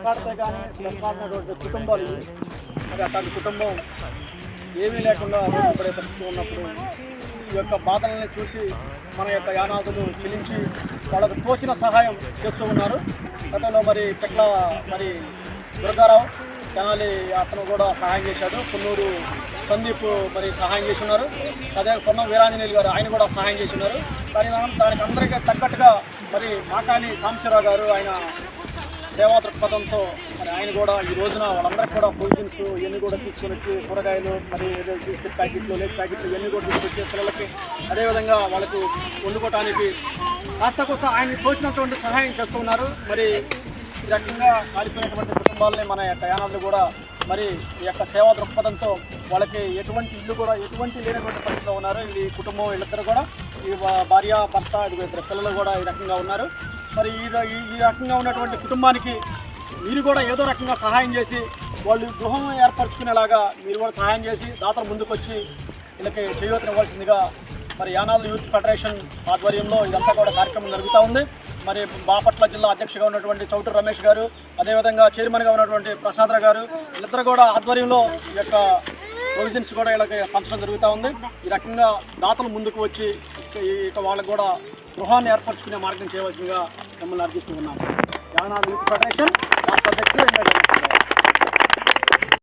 వెనకాడితే కానీ వెనకాడినటువంటి కుటుంబాలు. అది అట్లాంటి కుటుంబం ఏమీ లేకుండా రోడ్డు పడే పరిస్థితి ఉన్నప్పుడు ఈ యొక్క బాధల్ని చూసి మన యొక్క యానాదులు చెల్లించి వాళ్ళకు తోసిన సహాయం చేస్తూ ఉన్నారు. గతంలో మరి పెట్ల మరి దుర్గారావు తెనాలి అతను కూడా సహాయం చేశాడు. కొన్నూరు సందీప్ మరి సహాయం చేసి ఉన్నారు అదే కొన్న వీరాంజనేయులు గారు ఆయన కూడా సహాయం చేస్తున్నారు. కానీ మనం దానికి అందరికీ తగ్గట్టుగా మరి మాకాని సాంబశివరావు గారు ఆయన సేవా దృక్పథంతో మరి ఆయన కూడా ఈ రోజున వాళ్ళందరికీ కూడా ప్రొవిజన్స్ ఇవన్నీ కూడా తీసుకొని వచ్చి కూరగాయలు మరి ఏదో బిస్కెట్ ప్యాకెట్లు లేట్ ప్యాకెట్లు ఇవన్నీ కూడా తీసుకొచ్చి పిల్లలకి అదేవిధంగా వాళ్ళకి వండుకోవటానికి కాస్త కొంత ఆయన తోచినటువంటి సహాయం చేస్తున్నారు. మరి ఈ రకంగా కాలిపోయినటువంటి కుటుంబాలని మన యొక్క కూడా మరి ఈ యొక్క సేవా దృక్పథంతో వాళ్ళకి ఎటువంటి ఇల్లు కూడా ఎటువంటి లేనటువంటి పరిస్థితిలో ఉన్నారు. ఈ కుటుంబం వీళ్ళిద్దరు కూడా ఈ భార్య భర్త ఇద్దరు పిల్లలు కూడా ఈ రకంగా ఉన్నారు. మరి ఈ ఈ- రకంగా ఉన్నటువంటి కుటుంబానికి మీరు కూడా ఏదో రకంగా సహాయం చేసి వాళ్ళు గృహం ఏర్పరచుకునేలాగా మీరు కూడా సహాయం చేసి దాతలు ముందుకు వచ్చి వీళ్ళకి చేయూతనివ్వాల్సిందిగా మరి యానాలు యూత్ ఫెడరేషన్ ఆధ్వర్యంలో ఇదంతా కూడా కార్యక్రమం జరుగుతూ ఉంది. మరి బాపట్ల జిల్లా అధ్యక్షుగా ఉన్నటువంటి చౌటూరు రమేష్ గారు అదేవిధంగా చైర్మన్గా ఉన్నటువంటి ప్రసాద్ గారు వీళ్ళిద్దరు కూడా ఆధ్వర్యంలో ఈ యొక్క ప్రొవిజన్స్ కూడా వీళ్ళకి పంచడం జరుగుతూ ఉంది. ఈ రకంగా దాతలు ముందుకు వచ్చి ఈ వాళ్ళకు కూడా గృహాన్ని ఏర్పరచుకునే మార్గం చేయవలసిందిగా మిమ్మల్ని అర్థిస్తూ ఉన్నాం. యూత్ ఫెడరేషన్ రాష్ట్ర అధ్యక్షుడు